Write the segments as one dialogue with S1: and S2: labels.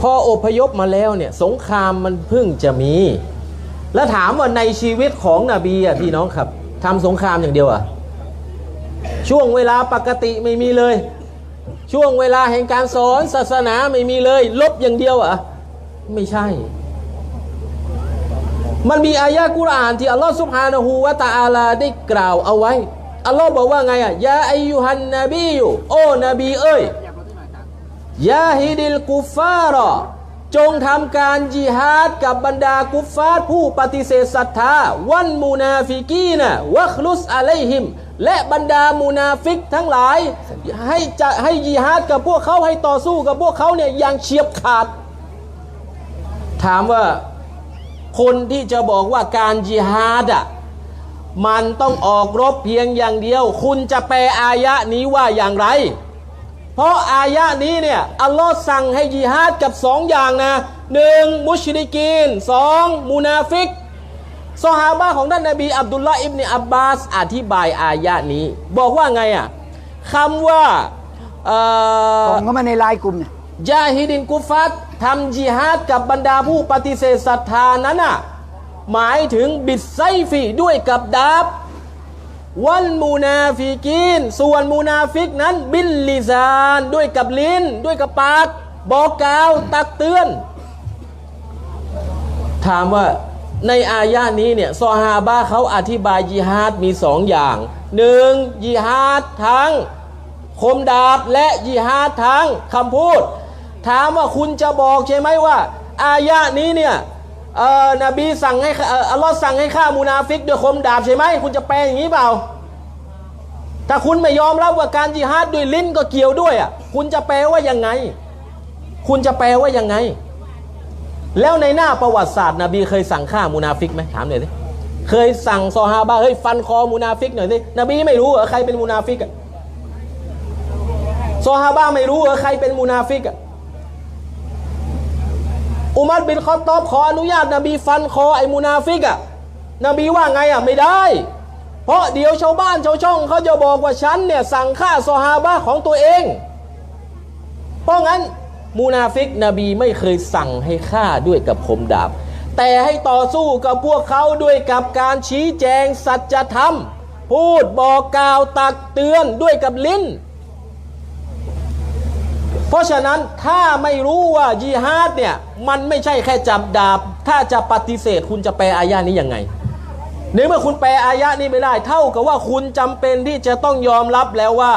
S1: พออพยพมาแล้วเนี่ยสงครามมันเพิ่งจะมี แล้วถามว่าในชีวิตของนบีอะพี่น้องครับทำสงครามอย่างเดียวอะช่วงเวลาปกติไม่มีเลย ช่วงเวลาแห่งการสอนศาสนาไม่มีเลย ลบอย่างเดียวอะไม่ใช่ มันมีอายะกุรอานที่อัลลอฮ์สุบฮานะฮูวะตาอาลาได้กล่าวเอาไว้อัลลอฮ์บอกว่าไงอะยาอายุฮันนบีอยู่โอ้นบีเอ้ย ยาฮิดิลกุฟาระจงทำการจิฮาดกับบรรดากุฟฟาร์ผู้ปฏิเสธศรัทธาวันมูนาฟิกีนะวะคลุสอะลัยฮิม และบรรดามูนาฟิกทั้งหลาย ให้จะให้จิฮาดกับพวกเขาให้ต่อสู้กับพวกเขาเนี่ยอย่างเฉียบขาด ถามว่าคนที่จะบอกว่าการจิฮาดอะมันต้องออกรบเพียงอย่างเดียว คุณจะแปลอายะนี้ว่าอย่างไร เพราะอายะนี้เนี่ยอัลลอฮ์สั่งให้ยิฮาดกับสองอย่างนะหนึ่งมุชริกีนสองมูนาฟิกซอฮาบะของท่านนบีอับดุลลาห์อิบเนอับบาสอธิบายอายะนี้ บอกว่าไงอะคำว่าเอ่อ
S2: ส่งเข้ามาในไลน์กลุ่มเนี่ย
S1: ยาฮิดินกุฟัตทำจิฮาดกับบรรดาผู้ปฏิเสธศรัทธานั้นน่ะหมายถึงบิดไซฟีด้วยกับดาบ วันมูนาฟิกีนส่วนมูนาฟิกนั้น บิลลิซาน ด้วยกับลิ้น ด้วยกับปาก บอกกล่าวตักเตือน ถามว่าในอายะนี้เนี่ยซอฮาบะเขาอธิบายยิฮาดมีสองอย่างหนึ่งยิฮาดทั้งคมดาบและยิฮาดทั้งคำพูด ถามว่าคุณจะบอกใช่ไหมว่า อายะนี้เนี่ย นบีสั่งให้อัลลอฮ์สั่งให้ฆ่ามูนาฟิกด้วยคมดาบใช่ไหมคุณจะแปลอย่างนี้เปล่า ถ้าคุณไม่ยอมรับว่าการจิฮาดด้วยลิ้นก็เกี่ยวด้วยอะคุณจะแปลว่ายังไง คุณจะแปลว่ายังไง แล้วในหน้าประวัติศาสตร์นบีเคยสั่งฆ่ามูนาฟิกไหมถามหน่อยสิเคยสั่งซอฮาบะเฮ้ยฟันคอมูนาฟิกหน่อยสินบีไม่รู้เหรอใครเป็นมูนาฟิกอะซอฮาบะไม่รู้เหรอใครเป็นมูนาฟิกอะ อุมัรบินคอตอบขออนุญาตนบีฟันคอไอ้มูนาฟิกอะนบีว่าไงอะไม่ได้ เพราะเดี๋ยวชาวบ้านชาวช่องเขาจะบอกว่าฉันเนี่ยสั่งฆ่าซอฮาบะของตัวเอง เพราะงั้นมูนาฟิกนบีไม่เคยสั่งให้ฆ่าด้วยกับคมดาบ แต่ให้ต่อสู้กับพวกเขาด้วยกับการชี้แจงสัจธรรม พูดบอกกล่าวตักเตือนด้วยกับลิ้น ราะฉะนั้นถ้าไม่รู้ว่ายิฮาดเนี่ยมันไม่ใช่แค่จับดาบ ถ้าจะปฏิเสธคุณจะแปลอายะนี้ยังไงในเมื่อคุณแปลอายะนี้ไม่ได้ เท่ากับว่าคุณจำเป็นที่จะต้องยอมรับแล้วว่า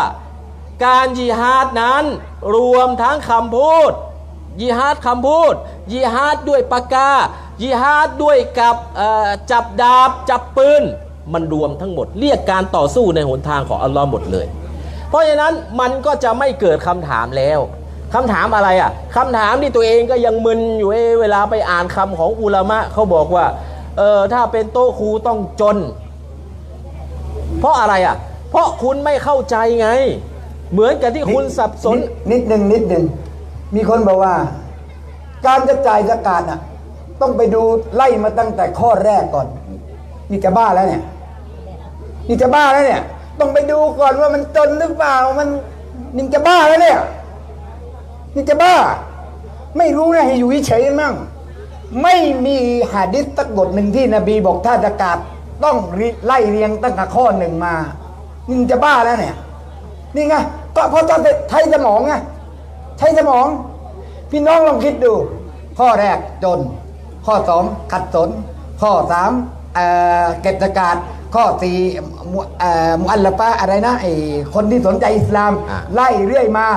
S1: การยิฮาดนั้นรวมทั้งคำพูดยิฮาดคำพูดยิฮาดด้วยปากกายิฮาดด้วยกับจับดาบจับปืนมันรวมทั้งหมด เรียกการต่อสู้ในหนทางของอัลลอฮ์หมดเลย เพราะฉะนั้นมันก็จะไม่เกิดคำถามแล้ว คำถามอะไรอะคำถามที่ตัวเองก็ยังมึนอยู่เอ๊ะเวลาไปอ่านคำของอุลามะเขาบอกว่าเออถ้าเป็นโต๊ะครูต้องจน เพราะอะไรอะ เพราะคุณไม่เข้าใจไง เหมือนกับที่คุณสับสน
S2: นิดหนึ่งนิดหนึ่งมีคนบอกว่า การจะจ่ายสกาดอะ ต้องไปดูไล่มาตั้งแต่ข้อแรกก่อน นี่จะบ้าแล้วเนี่ย นี่จะบ้าแล้วเนี่ย ต้องไปดูก่อนว่ามันจนหรือเปล่ามันนี่จะบ้าแล้วเนี่ย นี่จะบ้า ไม่รู้นะให้อยู่เฉยๆมั่งไม่มีหะดิษตักบทหนึ่งที่นบีบอกถ้าจะกาดต้องไล่เรียงตั้งแต่ข้อหนึ่งมานี่จะบ้าแล้วเนี่ย นี่ไงก็เพราะตอนใช้สมองไงใช้สมอง พี่น้องลองคิดดู ข้อแรกจน ข้อสองขัดสน ข้อสามเอ่อเก็บสกาดข้อสี่มุเอ่อมุอัลลฟะอะไรนะไอ้คนที่สนใจอิสลาม
S1: อะ
S2: ไล่เรื่อยมา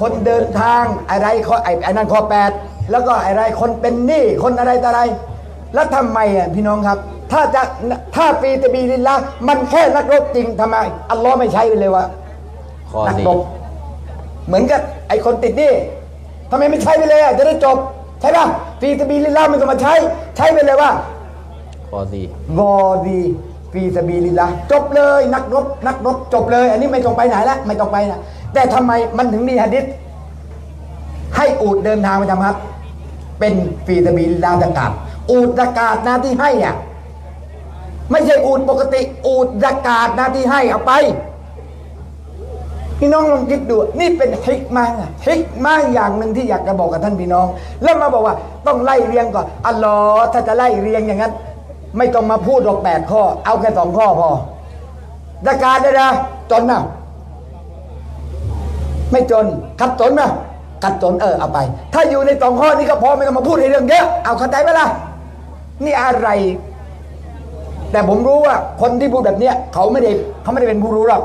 S2: คนเดินทางอะไรข้อไอ้ไอ้นั่นข้อแปดแล้วก็อะไรคนเป็นหนี้คนอะไรต่ออะไร แล้วทำไมอะพี่น้องครับ ถ้าจะถ้าปีตะบีลิลละมันแค่นักรบจริงทำไม อัลลอฮ์ไม่ใช้ไปเลยวะ
S1: ข้อ
S2: นัก
S1: สี่
S2: รบเหมือนกับไอ้คนติดหนี่ทำไมไม่ใช้ไปเลยอะจะได้จบ ใช่ป่ะฟีสบีลิลลาห์มันก็มาใช้ ใช้ไปเลยว่า
S1: ข้อสี่
S2: วอดีฟีสบีลิลลาห์จบเลยนักรบนักรบจบเลย อันนี้ไม่ต้องไปไหนละไม่ต้องไปนะ แต่ทำไมมันถึงมีหะดิษให้อูดเดินทางไปทำครับ เป็นฟีสบีลิลลาห์ตะกาศอูดตะกาศนาที่ให้อะไม่ใช่อูดปกติ อูดตะกาศนาที่ให้เอาไปพี่น้องลองคิดดูนี่เป็นฮิกมาฮิกมาอย่างหนึ่งที่อยากจะบอกกับท่านพี่น้อง แล้วมาบอกว่าต้องไล่เรียงก่อนอัลลอฮ์ถ้าจะไล่เรียงอย่างนั้น ไม่ต้องมาพูดหรอกแปดข้อ เอาแค่สองข้อพอดาการได้นะจนนะ ไม่จนขัดจนนะขัดจนเออเอาไป ถ้าอยู่ในสองข้อนี้ก็พอไม่ต้องมาพูดในเรื่องเยอะเอาเข้าใจไหมล่ะนี่อะไร แต่ผมรู้ว่าคนที่พูดแบบเนี้ยเขาไม่ได้เขาไม่ได้เป็นผู้รู้หรอก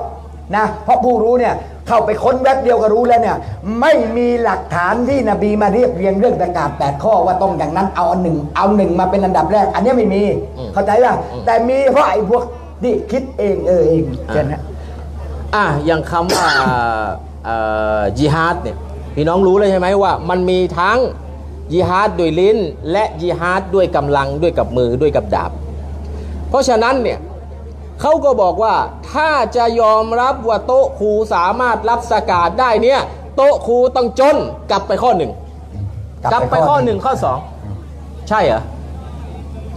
S2: นะเพราะผู้รู้เนี่ยเข้าไปค้นแว็บเดียวก็รู้แล้วเนี่ย ไม่มีหลักฐานที่นบีมาเรียบเรียงเรื่องประกาศแปดข้อว่าต้องอย่างนั้นเอาอันหนึ่งเอาหนึ่งมาเป็นอันดับแรก อันเนี้ยไม่มี
S1: อืม
S2: เข้าใจป่ะแต่มีเพราะไอ้พวกที่คิดเองเออเองเช่นนะ
S1: อะอย่างคำว่าเอ่อ จิฮาดเนี่ยพี่น้องรู้เลยใช่ไหมว่ามันมีทั้งจิฮาดด้วยลิ้น และจิฮาดด้วยกำลังด้วยกับมือด้วยกับดาบ เพราะฉะนั้นเนี่ยเขาก็บอกว่าถ้าจะยอมรับว่าโต๊ะครูสามารถรับสกาดได้เนี่ยโต๊ะครูต้องจนกลับไปข้อหนึ่งกลับไปข้อหนึ่งข้อสองใช่เหรอ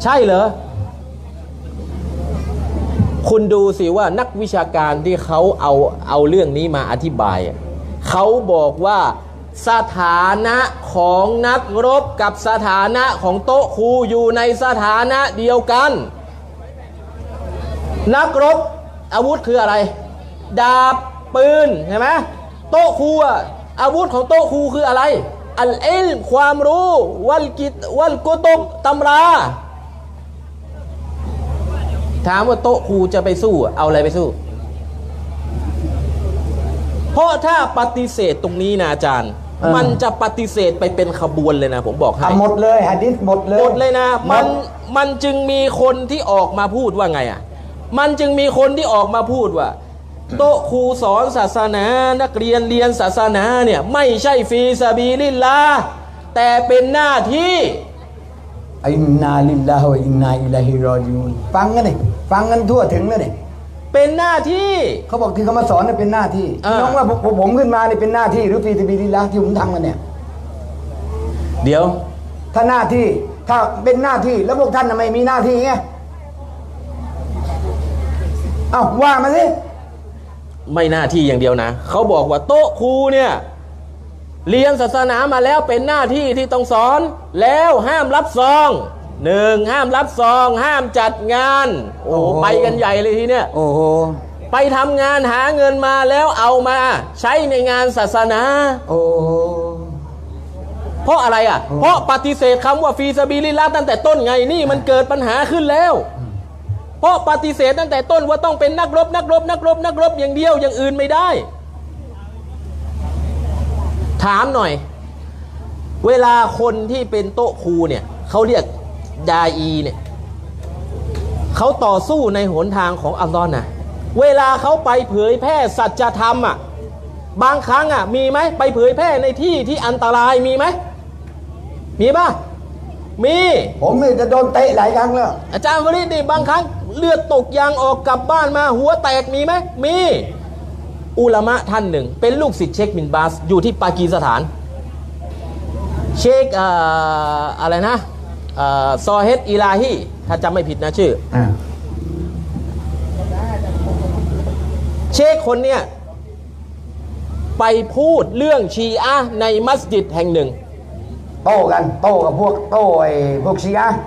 S1: ใช่เหรอ คุณดูสิว่านักวิชาการที่เขาเอาเอาเรื่องนี้มาอธิบาย เขาบอกว่าสถานะของนักรบกับสถานะของโต๊ะครูอยู่ในสถานะเดียวกัน นักรบอาวุธคืออะไร ดาบปืนใช่ไหมโต๊ะครูอาวุธของโต๊ะครูคืออะไร อัลเอลความรู้ วัลกิตวัลกุตุบตำรา ถามว่าโต๊ะครูจะไปสู้อะเอาอะไรไปสู้ เพราะถ้าปฏิเสธตรงนี้นะอาจารย์
S2: เออ
S1: มันจะปฏิเสธไปเป็นขบวนเลยนะ ผมบอกให้
S2: อะหมดเลยหะดิษหมดเลย
S1: หมดเลยนะ
S2: ห
S1: มัน
S2: ด
S1: มันจึงมีคนที่ออกมาพูดว่าไงอะ มันจึงมีคนที่ออกมาพูดว่าโต๊ะครูสอนศาสนา นักเรียนเรียนศาสนาเนี่ย ไม่ใช่ฟรีซาบีลิลลาห์แต่เป็นหน้าที่
S2: อินนาลิลลาฮิวะอินนาอิลัยฮิรอญิอูนฟังกันนี่ ฟังกันทั่วถึงแล้วนี่
S1: เป็นหน้าที่
S2: เขาบอกที่เขามาสอนเนี่ยเป็นหน้าที่
S1: เออ
S2: น้องว่าผมผมผมขึ้นมาเนี่ยเป็นหน้าที่หรือฟีติบิลิลละที่ผมทำกันเนี่ย
S1: เดี๋ยว
S2: ถ้าหน้าที่ถ้าเป็นหน้าที่แล้วพวกท่านทำไมมีหน้าที่ไงเอ้าว่ามาสิ
S1: ไม่หน้าที่อย่างเดียวนะ เขาบอกว่าโต๊ะครูเนี่ย เรียนศาสนามาแล้วเป็นหน้าที่ที่ต้องสอน แล้วห้ามรับซอง หนึ่งห้ามรับซอง ห้ามจัดงานโอ้โห ไปกันใหญ่เลยทีเนี้ย
S2: โอ้โห
S1: ไปทำงานหาเงินมาแล้วเอามา ใช้ในงานศาสนา
S2: โอ้โห
S1: เพราะอะไรอะ เพราะปฏิเสธคำว่าฟรีสบิลิลลาห์ตั้งแต่ต้นไงนี่มันเกิดปัญหาขึ้นแล้ว เพราะปฏิเสธตั้งแต่ต้นว่าต้องเป็นนักรบ นักรบ นักรบ นักรบอย่างเดียวอย่างอื่นไม่ได้ ถามหน่อย เวลาคนที่เป็นโต๊ะครูเนี่ยเขาเรียก ดาอีเนี่ยเขาต่อสู้ในหนทางของอัลลอฮ์นะเวลาเขาไปเผยแพร่สัจธรรมอะบางครั้งอะมีไหมไปเผยแพร่ในที่ที่อันตรายมีไหมมีป่ะมี
S2: ผมนี่จะโดนเตะหลายครั้งแล้ว
S1: อาจารย์วริศนี่บางครั้งเลือดตกยางออกกลับบ้านมาหัวแตกมีไหมมี อุลามะท่านหนึ่ง เป็นลูกศิษย์เชคบินบาส อยู่ที่ปากีสถาน เชคเอ่ออะไรนะเอ่อ ซอเฮดอิลาฮีถ้าจำไม่ผิดนะชื่อ
S2: อ่า
S1: เชคคนเนี้ยไปพูดเรื่องชีอะห์ในมัสยิดแห่งหนึ่ง
S2: โต้กัน โต้กับพวกโต้ไอ้พวกชีอะห์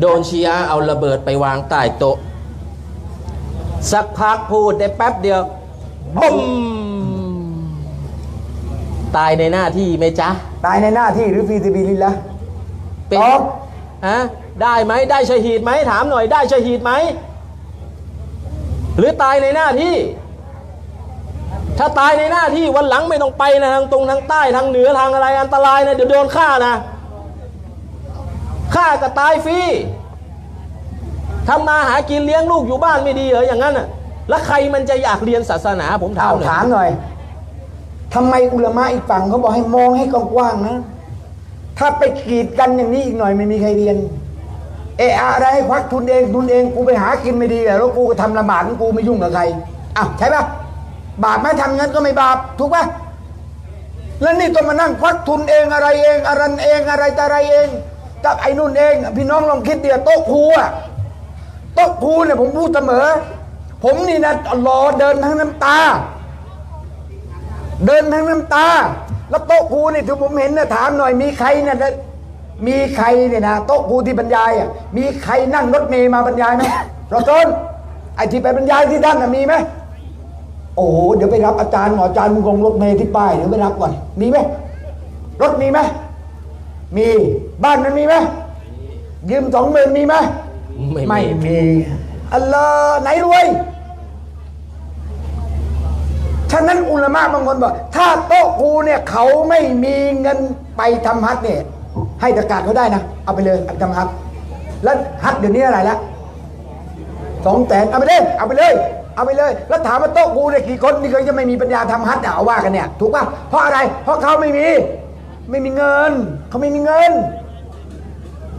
S1: โดนชีอะห์เอาระเบิดไปวางใต้โต๊ะ สักพักพูดได้แป๊บเดียวบุ้มตายในหน้าที่ไหมจ๊ะ
S2: ตายในหน้าที่หรือฟีติบิลิลละ
S1: เป็น
S2: ตอบ
S1: ฮะได้ไหมได้ชะฮีดไหมถามหน่อยได้ชะฮีดไหม หรือตายในหน้าที่ ถ้าตายในหน้าที่วันหลังไม่ต้องไปนะทางตรงทางใต้ทางเหนือทางอะไรอันตรายนะเดี๋ยวโดนฆ่านะฆ่าก็ตายฟรีทำมาหากินเลี้ยงลูกอยู่บ้านไม่ดีเหรออย่างนั้นอะแล้วใครมันจะอยากเรียนศาสนาผมถา
S2: เอา
S1: มหน่อย
S2: ถามหน่อยทำไมอุลามะอีกฝั่งเขาบอกให้มองให้กว้างๆนะ ถ้าไปกีดกันอย่างนี้อีกหน่อยไม่มีใครเรียน เอะอะไรให้ควักทุนเองทุนเองกูไปหากินไม่ดีเหรอแล้วกูก็ทำลำบากของกูไม่ยุ่งกับใครอ้าวใช่ปะบาปไหมทำงั้นก็ไม่บาปถูกปะแล้วนี่ต้องมานั่งควักทุนเองอะไรเองอะไรเองอะไรแต่อะไรเองกับไอ้นุ่นเอง พี่น้องลองคิดเดียวโต๊ะครูอะโต๊ะครูเนี่ยผมพูดเสมอ ผมนี่นะรอเดินทั้งน้ำตา เดินทั้งน้ำตา แล้วโต๊ะครูนี่ที่ผมเห็นนะถามหน่อยมีใครเนี่ยนะมีใครเนี่ยนะโต๊ะครูที่บรรยายอะมีใครนั่งรถเมย์มาบรรยายไหมเราต้นไอ้ที่ไปบรรยายที่ด้านน่ะมีไหมโอ้โหเดี๋ยวไปรับอาจารย์หมออาจารย์มึงคงรถเมย์ที่ป้ายเดี๋ยวไปรับก่อนมีไหมรถมีไหมมีบ้านมันมีไหมยืมสองหมื่นมีไหม
S1: ไม่มี
S2: ไม่มีอัลลอฮ์ไหนรวยฉะนั้นอุลามะบางคนบอกถ้าโต๊ะกูเนี่ยเขาไม่มีเงินไปทำฮัทเนี่ยให้ตะกาศเขาได้นะ เอาไปเลยเอาไปทำฮัทแล้วฮัทเดี๋ยวนี้อะไรละสองแสนเอาไปเลยเอาไปเลยเอาไปเลย แล้วถามว่าโต๊ะกูเนี่ยกี่คนนี่เขาจะไม่มีปัญญาทำฮัทเนี่ยเอาว่ากันเนี่ย ถูกป่ะเพราะอะไร เพราะเขาไม่มี ไม่มีเงิน เขาไม่มีเงิน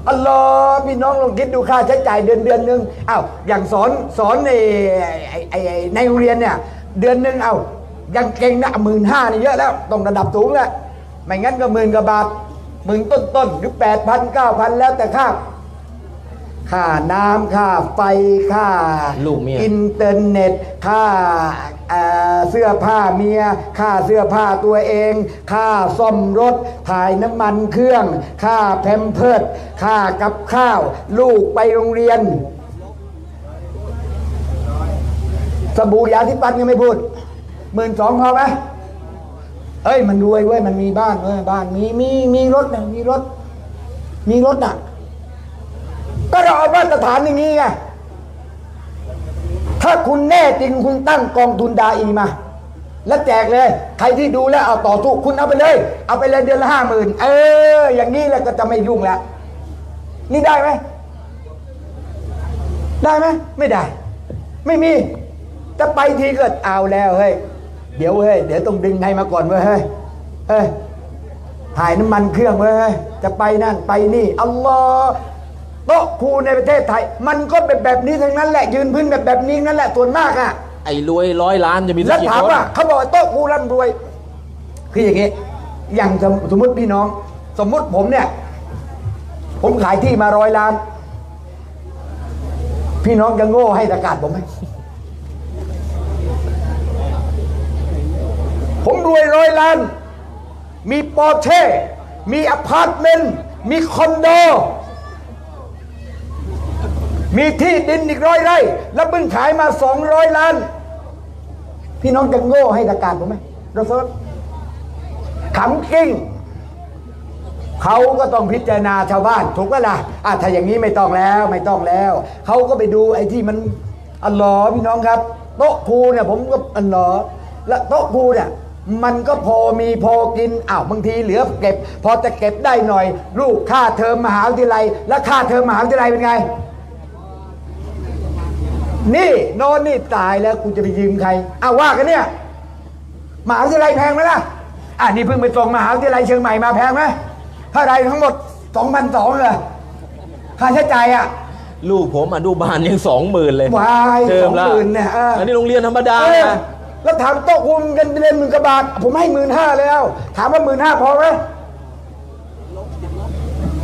S2: อัลลอฮ์พี่น้องลองคิดดูค่าใช้จ่ายเดือนเดือนหนึ่งอ้าวอย่างสอนสอนในในโรงเรียนเนี่ย เดือนหนึ่งเอา ยังเก่งนะหมื่นห้านี่เยอะแล้วต้องระดับสูงแล้วไม่งั้นก็หมื่นกว่าบาทหมื่นต้นต้นๆหรือแปดพันเก้าพันแล้วแต่ค่าค่าน้ำค่าไฟค่า
S1: ลูกเมีย
S2: อินเทอร์เน็ตค่าเอ่อเสื้อผ้าเมียค่าเสื้อผ้าตัวเองค่าซ่อมรถถ่ายน้ำมันเครื่องค่าแพมเพิร์ดค่ากับข้าว ลูกไปโรงเรียน สบู่ยาที่ปันยังไม่พูด หมื่นสองพอไหมเอ้ยมันรวยเว้ยมันมีบ้านเว้ยบ้านมีมีมีรถนะมีรถ มีรถน่ะ ก็เราเอามาตรฐานอย่างนี้ไงถ้าคุณแน่จริงคุณตั้งกองทุนดาอีมา แล้วแจกเลย ใครที่ดูแล้วเอาต่อสู้คุณเอาไปเลย เอาไปเลยเดือนละห้าหมื่นเออ อย่างนี้แล้วก็จะไม่ยุ่งแล้ว นี่ได้ไหมได้ไหมไม่ได้ ไม่มีจะไปทีก็เอาแล้วเฮ้ย เดี๋ยวเฮ้ยเดี๋ยวต้องดึงใครมาก่อนเว้ยเฮ้ยเฮ้ยถ่ายน้ำมันเครื่องเว้ยเฮ้ยจะไปนั่นไปนี่อัลลอฮ์โต๊ะครูในประเทศไทย มันก็เป็นแบบนี้ทั้งนั้นแหละยืนพื้นแบบแบบนี้นั่นแหละส่วนมากอะ
S1: ไอ้รวยร้อยล้านจะมีสั
S2: แล้
S1: ก
S2: ว
S1: กี่
S2: ถาม
S1: คน
S2: ว่าเขาบอกว่าโต๊ะครูร่ำรวย คืออย่างงี้ อย่างสมสมมติพี่น้อง สมมุติผมเนี่ย ผมขายที่มาร้อยล้าน พี่น้องจะโง่ให้ตะกาศผมไหม ผมรวยร้อยล้าน มีปอเช่มีอพาร์ตเมนต์ มีคอนโด มีที่ดินอีกร้อยไร่ แล้วเพิ่งขายมาสองร้อยล้าน พี่น้องจะโง่ให้ตะการผมไหมเราสดขำกิ้งเขาก็ต้องพิจารณาชาวบ้าน ถูกไหมล่ะอะถ้าอย่างนี้ไม่ต้องแล้วไม่ต้องแล้ว เขาก็ไปดูไอ้ที่มันอัลลอฮ์พี่น้องครับ โต๊ะครูเนี่ยผมก็อัลลอฮ์และโต๊ะครูเนี่ย มันก็พอมีพอกินอ้าวบางทีเหลือเก็บ พอจะเก็บได้หน่อย ลูกค่าเทอมมหาวิทยาลัย แล้วค่าเทอมมหาวิทยาลัยเป็นไง นี่โนอนนี่ตายแล้วกูจะไปยืมใครอ้าวว่ากันเนี่ยมหาวิทยาลัยแพงไหมล่ะอ่านี่เพิ่งไปส่งมหาวิทยาลัยเชียงใหม่มาแพงไหมเท่าไรทั้งหมดสองพันสองเลยค่าใช้จ่ายอะ
S1: ลูกผมอนุบาลยังสองหมื่นเลยวา
S2: ย
S1: เทอมละ
S2: สองหมื่นเนี่ยเอออั
S1: อันนี้โรงเรียนธรรมดา
S2: เออ
S1: นะ
S2: แล้วถามโต๊ะคุมกันเรียนหมื่นกว่าบาท ผมให้หมื่นห้าแล้ว ถามว่าหมื่นห้าพอไหม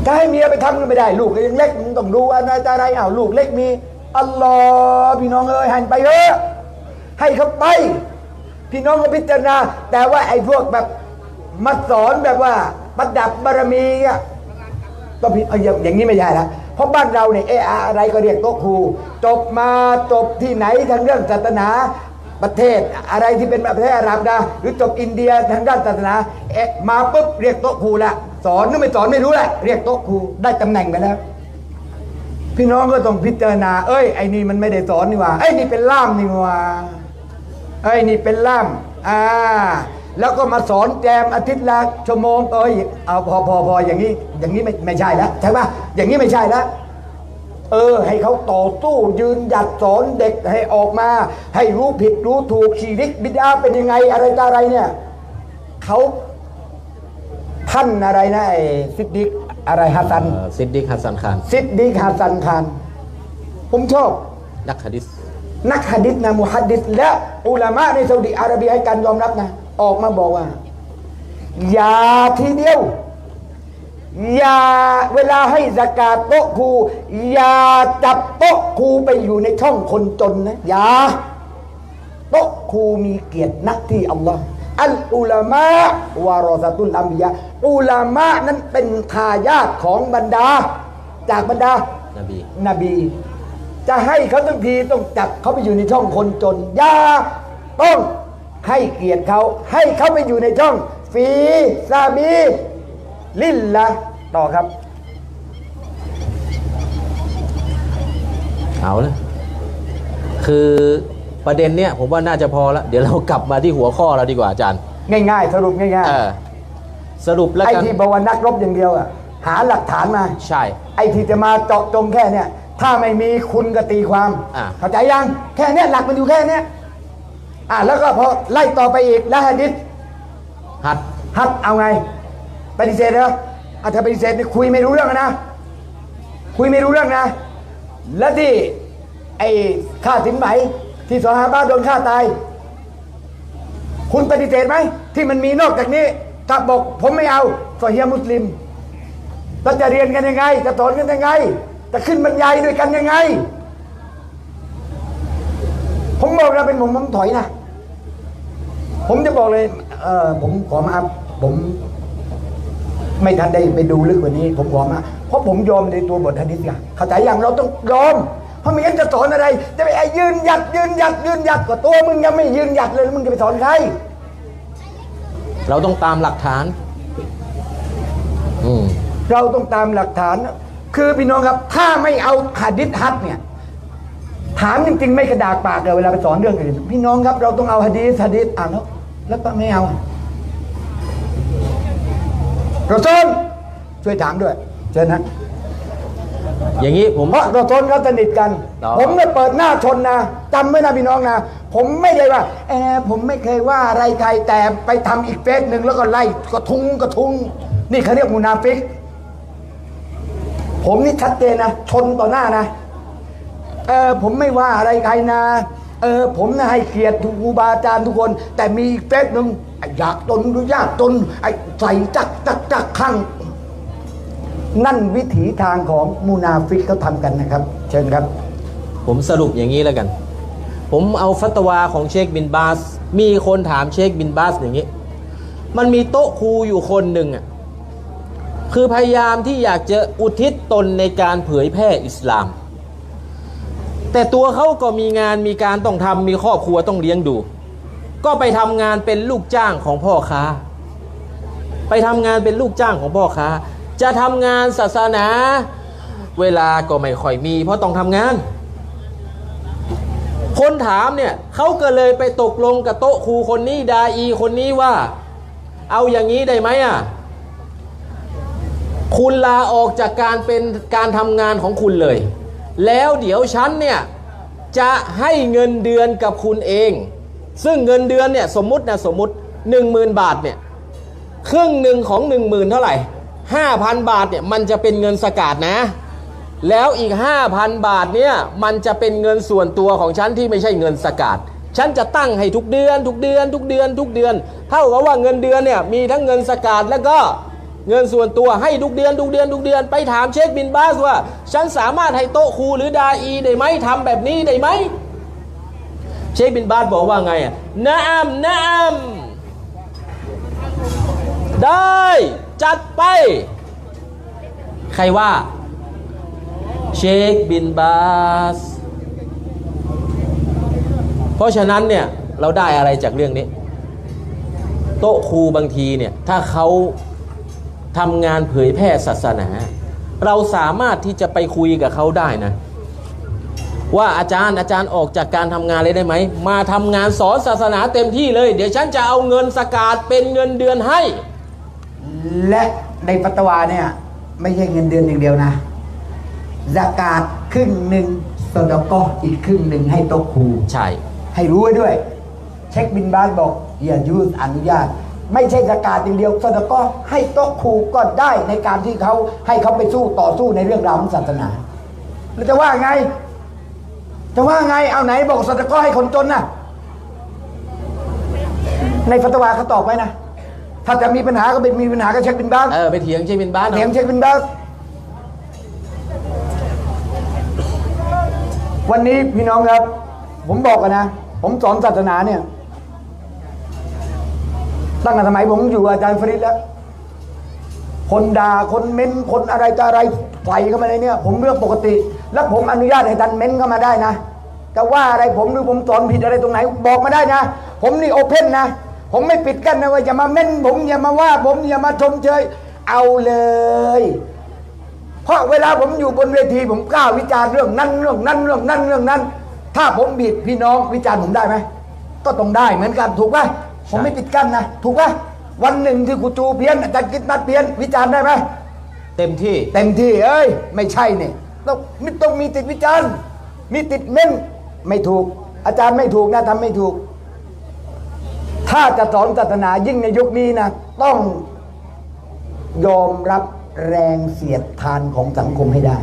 S2: ถ้าให้เมียไปทำก็ไม่ได้ ลูกก็ยังเล็กมึงต้องดูอะไรอะไรอ้าวลูกเล็กมีอัลลอฮ์พี่น้องเอ้ยหันไปเถอะให้เขาไป พี่น้องก็พิจารณา แต่ว่าไอ้พวกแบบมาสอนแบบว่าประดับบารมีอะก็ผิดเอาอย่างอย่างนี้ไม่ใช่ละเพราะบ้านเราเนี่ยเอออะไรก็เรียกโต๊ะครูจบมาจบที่ไหนทางเรื่องศาสนา ประเทศอะไรที่เป็นประเทศอาหรับนะหรือจบอินเดียทางด้านศาสนาเอะมาปุ๊บเรียกโต๊ะครูละสอนหรือไม่สอนไม่รู้แหละเรียกโต๊ะครูได้ตำแหน่งไปแล้ว พี่น้องก็ต้องพิจารณา เอ้ยไอ้นี่มันไม่ได้สอนนี่ว่าไอ้นี่เป็นล่ามนี่ว่าไอ้นี่เป็นล่ามอ่าแล้วก็มาสอนแจมอาทิตย์ละชั่วโมงเอ้ยเอาพอพอพออย่างนี้อย่างนี้ไม่ไม่ใช่แล้วใช่ปะอย่างนี้ไม่ใช่แล้ว เออ ให้เขาต่อสู้ยืนหยัดสอนเด็กให้ออกมา ให้รู้ผิดรู้ถูกชีริกบิดาเป็นยังไงอะไรต่ออะไรเนี่ยเขาท่านอะไรนะไอ้ซิดดิกอะไรฮัสซัน
S1: เอ่อซิดดิกฮัสซันคาร
S2: ซิดดีกฮัสซันคานผมชอบ
S1: นักฮะดิษ
S2: นักฮะดิษนะมุฮัดดิษและอุลามะในซาอุดิอาระเบียให้การยอมรับนะ ออกมาบอกว่าอย่าทีเดียว อย่าเวลาให้สกาดโต๊ะครูอย่าจับโต๊ะครูไปอยู่ในช่องคนจนนะอย่าโต๊ะครูมีเกียรตินักที่อัลลอฮ์อัลอุลามะวารอซาตุลอัมบิยะอุลามะนั้นเป็นทายาทของบรรดา จากบรรดา
S1: นบี
S2: นบี จะให้เขาทั้งทีต้องจับเขาไปอยู่ในช่องคนจนอย่าต้องให้เกียรติเขาให้เขาไปอยู่ในช่อง ฟีซาบีลิลละ ต่อครับ
S1: เอาละคือประเด็นเนี้ยผมว่าน่าจะพอแล้วเดี๋ยวเรากลับมาที่หัวข้อเราดีกว่าอาจารย์
S2: ง่ายๆ สรุปง่าย
S1: เออสรุป
S2: ๆ
S1: แล้ว
S2: ไอ้
S1: กัน
S2: ที่บอกว่านักรบอย่างเดียวอะหาหลักฐานมา
S1: ใช่
S2: ไอ้ที่จะมาเจาะจงแค่เนี่ยถ้าไม่มีคุณก็ตีความ
S1: อะ
S2: เข้าใจยัง แค่เนี้ยหลักมันอยู่แค่เนี้ยอะแล้วก็พอไล่ต่อไปอีกแล้วฮะดิษ
S1: หัด
S2: ฮัดเอาไงปฏิเสธเหรอ อาถ้าปฏิเสธนี่คุยไม่รู้เรื่องนะ คุยไม่รู้เรื่องนะ แล้วที่ไอ้ค่าสินไหมที่สหาบ้าโดนฆ่าตาย คุณปฏิเสธไหมที่มันมีนอกจากนี้ถ้าบอกผมไม่เอาสอเฮียมุสลิมเราจะเรียนกันยังไง จะสอนกันยังไง จะขึ้นบรรยายด้วยกันยังไง ผมบอกเราเป็นผมผมถอยนะ ผมจะบอกเลย เออผมขอมาผม ไม่ทันได้ไปดูลึกกว่านี้ ผมขอมาเพราะผมยอมในตัวบทฮะดิษไงเข้าใจอย่างเราต้องยอมเพราะไม่งั้นจะสอนอะไร จะไปไอ้ยืนหยัดยืนหยัดยืนหยัดกว่าตัวมึงยังไม่ยืนหยัดเลยแล้วมึงจะไปสอนใคร
S1: เราต้องตามหลักฐาน อืม
S2: เราต้องตามหลักฐาน คือพี่น้องครับถ้าไม่เอาหะดิษฮัดเนี่ยถามจริงๆ ไม่กระดากปากเลยเวลาไปสอนเรื่องอื่นพี่น้องครับเราต้องเอาหะดีษหะดีษอ่านแล้วแล้วก็ไม่เอาเราซนช่วยถามด้วยเชิญนะ
S1: อย่างนี้ผม
S2: เพราะเราซนเขาสนิทกัน
S1: ต่อ
S2: ผมเนี่ยเปิดหน้าชนนะจำไว้นะพี่น้องนะ ผมไม่ได้ว่าเออผมไม่เคยว่าอะไรใครแต่ไปทำอีกเฟซหนึ่งแล้วก็ไล่กระทุงกระทุงนี่เขาเรียกมุนาฟิก ผมนี่ชัดเจนนะ ชนต่อหน้านะ เออผมไม่ว่าอะไรใครนะ เออผมนะให้เกียรติครูบาอาจารย์ทุกคน แต่มีอีกเฟซหนึ่งไอ้อยากจนหรือยากจนไอ้ใส่จักจักจักข้างนั่นวิถีทางของมูนาฟิกเขาทำกันนะครับ เชิญครับ
S1: ผมสรุปอย่างนี้แล้วกัน ผมเอาฟัตวาของเชคบินบาส มีคนถามเชคบินบาสอย่างนี้ มันมีโต๊ะครูอยู่คนหนึ่งอะคือพยายามที่อยากจะอุทิศตนในการเผยแพร่อิสลาม แต่ตัวเขาก็มีงานมีการต้องทำมีครอบครัวต้องเลี้ยงดู ก็ไปทำงานเป็นลูกจ้างของพ่อค้า ไปทำงานเป็นลูกจ้างของพ่อค้า จะทำงานศาสนา เวลาก็ไม่ค่อยมี เพราะต้องทำงาน คนถามเนี่ยเขาก็เลยไปตกลงกับโต๊ะครูคนนี้ดาอีคนนี้ว่า เอาอย่างนี้ได้ไหมอะคุณลาออกจากการเป็นการทำงานของคุณเลย แล้วเดี๋ยวฉันเนี่ยจะให้เงินเดือนกับคุณเอง ซึ่งเงินเดือนเนี่ยสมมุตินะสมมุติ 10,000 บาทเนี่ยครึ่งหนึ่งของ 10,000 เท่าไหร่ 5,000 บาทเนี่ยมันจะเป็นเงินสกาดนะ แล้วอีก 5,000 บาทเนี่ยมันจะเป็นเงินส่วนตัวของฉันที่ไม่ใช่เงินสกาดฉันจะตั้งให้ทุกเดือน ทุกเดือน ทุกเดือน ทุกเดือน เท่ากับว่าเงินเดือนเนี่ยมีทั้งเงินสกาดแล้วก็ เงินส่วนตัวให้ทุกเดือนทุกเดือนทุกเดือน ไปถามเชคบินบาสว่า ฉันสามารถให้โต๊ะครูหรือดาอีได้ไหมทำแบบนี้ได้ไหมเชคบินบาสบอกว่าไงอะนะอัมนะอัมได้จัดไป ใครว่า เชคบินบาส เพราะฉะนั้นเนี่ย เราได้อะไรจากเรื่องนี้ โต๊ะครูบางทีเนี่ย ถ้าเขา ทำงานเผยแพร่ศาสนา เราสามารถที่จะไปคุยกับเขาได้นะ ว่าอาจารย์อาจารย์ออกจากการทำงานเลยได้ไหม มาทำงานสอนศาสนาเต็มที่เลย เดี๋ยวฉันจะเอาเงินสกาดเป็นเงินเดือนให้
S2: และในฟัตวาเนี่ยไม่ใช่เงินเดือนอย่างเดียวนะสกาดครึ่งหนึ่งสดก็อีกครึ่งหนึ่งให้โต๊ะครู
S1: ใช่
S2: ให้รู้ไว้ด้วย เช็คบินบาสบอกอย่ายืดอนุญาต ไม่ใช่สกาดอย่างเดียวสดก็ให้โต๊ะครูก็ได้ในการที่เขาให้เขาไปสู้ต่อสู้ในเรื่องราวของศาสนาแล้วจะว่าไง จะว่าไงเอาไหนบอกสดก็ให้คนจนน่ะในฟัตวาเขาตอบไว้นะถ้าจะมีปัญหาก็เป็นมีปัญหาก็เช็คบินบาส
S1: เออไปเถียงเชคบินบาส
S2: เถียง
S1: เอา
S2: เช็คบินบาสวันนี้พี่น้องครับ ผมบอกกันนะ ผมสอนศาสนาเนี่ยผ ตั้งแต่สมัยผมอยู่อาจารย์ฟริดแล้ว คนด่าคนเม้นคนอะไรจะอะไรใส่เข้ามาในเนี้ยผมเรื่องปกติ แล้วผมอนุญาตให้ท่านเม้นเข้ามาได้นะจะว่าอะไรผมหรือผมสอนผิดอะไรตรงไหน บอกมาได้นะ ผมนี่โอเพ่นนะ ผมไม่ปิดกั้นนะว่าอย่ามาเม้นผมอย่ามาว่า ผมอย่ามาชมเชยเอาเลย เพราะเวลาผมอยู่บนเวทีผมกล้าวิจารณ์เรื่องนั้นเรื่องนั้นเรื่องนั้นเรื่องนั้น ถ้าผมบิดพี่น้องวิจารณ์ผมได้ไหมก็ต้องได้เหมือนกันถูกป่ะ ผมไม่ปิดกั้นนะ ถูกป่ะวันหนึ่งที่กูจูเพี้ยนอาจารย์กิตนัดเพี้ยนวิจารณ์ได้ไหม
S1: เต็มที่
S2: เต็มที่เอ้ย ไม่ใช่เนี่ยต้องไม่ต้องมีติดวิจารณ์ มีติดเม้นไม่ถูก อาจารย์ไม่ถูกนะทำไม่ถูก ถ้าจะสอนศาสนายิ่งในยุคนี้นะต้องยอมรับแรงเสียดทานของสังคมให้ได้